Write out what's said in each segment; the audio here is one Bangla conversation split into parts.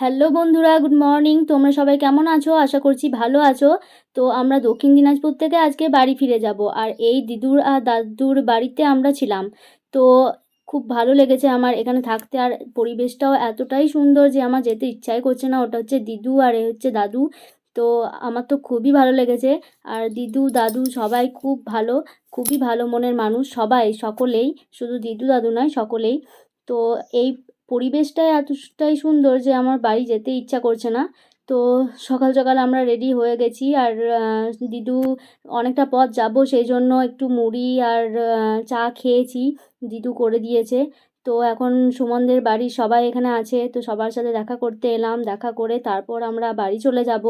হ্যালো বন্ধুরা, গুড মর্নিং। তোমরা সবাই কেমন আছো? আশা করছি ভালো আছো। তো আমরা দক্ষিণ দিনাজপুর থেকে আজকে বাড়ি ফিরে যাব। আর এই দিদুর আর দাদুর বাড়িতে আমরা ছিলাম। তো খুব ভালো লেগেছে আমার এখানে থাকতে। আর পরিবেশটাও এতটাই সুন্দর যে আমার যেতে ইচ্ছাই করছে না। ওটা হচ্ছে দিদু আর এ হচ্ছে দাদু। তো আমার তো খুবই ভালো লেগেছে। আর দিদু, দাদু সবাই খুব ভালো, খুবই ভালো মনের মানুষ সবাই, সকলেই। শুধু দিদু, দাদু নয়, সকলেই। তো এই পরিবেশটাই এতটাই সুন্দর যে আমার বাড়ি যেতে ইচ্ছা করছে না। তো সকাল সকাল আমরা রেডি হয়ে গেছি আর দিদু অনেকটা পথ যাব সেই জন্য একটু মুড়ি আর চা খেয়েছি, দিদু করে দিয়েছে। তো এখন সুমনদের বাড়ির সবাই এখানে আছে, তো সবার সাথে দেখা করতে এলাম, দেখা করে তারপর আমরা বাড়ি চলে যাব।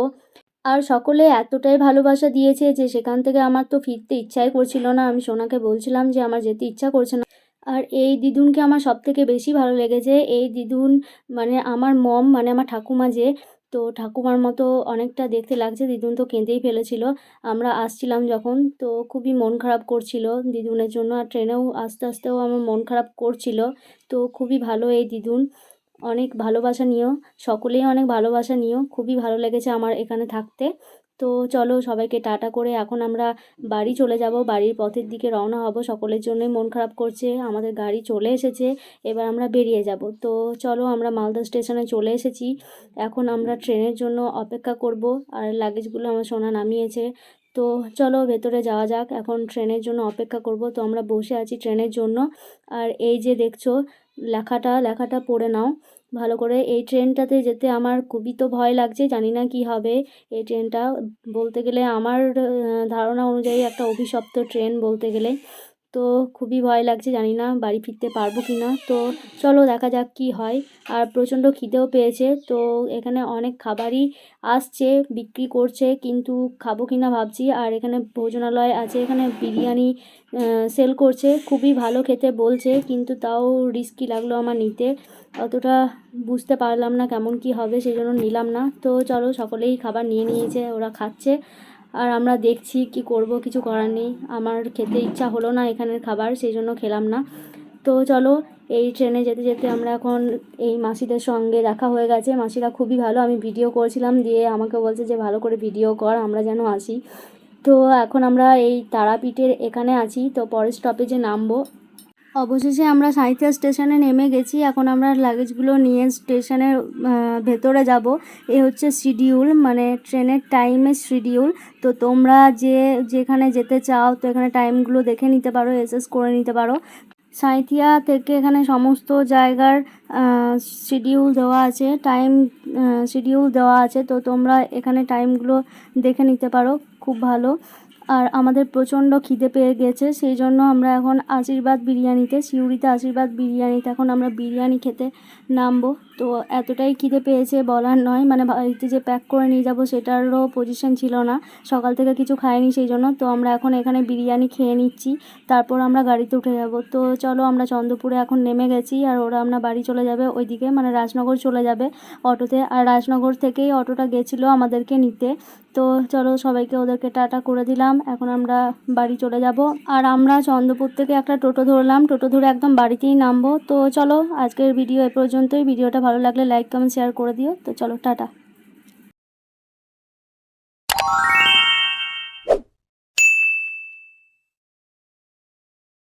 আর সকলে এতটাই ভালোবাসা দিয়েছে যে সেখান থেকে আমার তো ফিরতে ইচ্ছাই করছিল না। আমি সোনাকে বলছিলাম যে আমার যেতে ইচ্ছা করছে না। আর এই দিদুনকে আমার সব থেকে বেশি ভালো লেগেছে। এই দিদুন মানে আমার মম মানে আমার ঠাকুমা যে, তো ঠাকুমার মতো অনেকটা দেখতে লাগছে। দিদুন তো কেঁদেই ফেলেছিল। আমরা আসছিলাম যখন, তো খুবই মন খারাপ করছিল দিদুনের জন্য। আর ট্রেনেও আস্তে আস্তেও আমার মন খারাপ করছিল। তো খুবই ভালো এই দিদুন। অনেক ভালোবাসা নিও। সকলেই অনেক ভালোবাসা নিও। খুবই ভালো লেগেছে আমার এখানে থাকতে। তো চলো সবাইকে টাটা করে এখন আমরা বাড়ি চলে যাব। বাড়ির পথের দিকে রওনা হব। সকলের জন্যই মন খারাপ করছে। আমাদের গাড়ি চলে এসেছে। এবার আমরা বেরিয়ে যাব। তো চলো আমরা মালদা স্টেশনে চলে এসেছি। এখন আমরা ট্রেনের জন্য অপেক্ষা করব। আর লাগেজগুলো আমার সোনা নামিয়েছে। তো চলো ভেতরে যাওয়া যাক। এখন ট্রেনের জন্য অপেক্ষা করব। তো আমরা বসে আছি ট্রেনের জন্য। আর এই যে দেখছ, লেখাটা লেখাটা পড়ে নাও। ভালো করে এই ট্রেনটাতে যেতে আমার খুবই তো ভয় লাগছে, জানি না কি হবে এই ট্রেনটা। বলতে গেলে আমার ধারণা অনুযায়ী একটা অভিশপ্ত ট্রেন বলতে গেলে। তো খুবই ভয় লাগছে, জানি না বাড়ি ফিরতে পারব কি না তো চলো দেখা যাক কি হয়। আর প্রচণ্ড খিদেও পেয়েছে, তো এখানে অনেক খাবারই আসছে, বিক্রি করছে, কিন্তু খাব কি না ভাবছি। আর এখানে ভোজনালয় আছে, এখানে বিরিয়ানি সেল করছে। খুবই ভালো খেতে বলছে, কিন্তু তাও রিস্কি লাগল আমার নিতে। অতটা বুঝতে পারলাম না কেমন কি হবে, সেই জন্য নিলাম না। তো চলো সকলেই খাবার নিয়ে নিয়েছে, ওরা খাচ্ছে। আর আমরা দেখছি কি করব, কিছু করার নেই। আমার খেতে ইচ্ছা হলো না এখানের খাবার, সেই জন্য খেলাম না। তো চলো, এই ট্রেনে যেতে যেতে আমরা এখন এই মাসিদের সঙ্গে দেখা হয়ে গেছে। মাসিরা খুবই ভালো, আমি ভিডিও করছিলাম দিয়ে আমাকে বলছে যে, ভালো করে ভিডিও কর, আমরা যেন আসি। তো এখন আমরা এই তারাপীঠের এখানে আছি, তো পরের স্টপেজে নামবো অবশেষে আমরা সাঁইথিয়া স্টেশনে নেমে গেছি। এখন আমরা লাগেজগুলো নিয়ে স্টেশনের ভেতরে যাব। এ হচ্ছে শিডিউল মানে ট্রেনের টাইমের শিডিউল তো তোমরা যে, যেখানে যেতে চাও, তো এখানে টাইমগুলো দেখে নিতে পারো এসএস করে নিতে পারো। সাঁইথিয়া থেকে এখানে সমস্ত জায়গার শিডিউল দেওয়া আছে। টাইম শিডিউল দেওয়া আছে। তো তোমরা এখানে টাইমগুলো দেখে নিতে পারো। খুব ভালো। আর আমাদের প্রচণ্ড খিদে পেয়ে গেছে, সেই জন্য আমরা এখন আশীর্বাদ বিরিয়ানিতে, সিউড়িতে আশীর্বাদ বিরিয়ানিতে এখন আমরা বিরিয়ানি খেতে নামবো। তো এতটাই খিদে পেয়েছে বলার নয় মানে বাড়িতে যে প্যাক করে নিয়ে যাব সেটারও পজিশন ছিল না, সকাল থেকে কিছু খাইনি সেই জন্য। তো আমরা এখন এখানে বিরিয়ানি খেয়ে নিচ্ছি, তারপর আমরা গাড়িতে উঠে যাব। তো চলো আমরা চন্দ্রপুরে এখন নেমে গেছি আর ওরা আমরা বাড়ি চলে যাবে ওইদিকে মানে রাজনগর চলে যাবে অটোতে। আর রাজনগর থেকেই অটোটা গেছিল আমাদেরকে নিতে। তো চলো সবাইকে ওদেরকে টাটা করে দিলাম। এখন আমরা বাড়ি চলে যাব। আর আমরা চন্দ্রপুর থেকে একটা টোটো ধরলাম। টোটো ধরে একদম বাড়িতেই নামবো। তো চলো, আজকের ভিডিও এ পর্যন্তই। ভিডিওটা ভালো লাগলে লাইক কমেন্ট শেয়ার করে দিও। তো চলো, টাটা।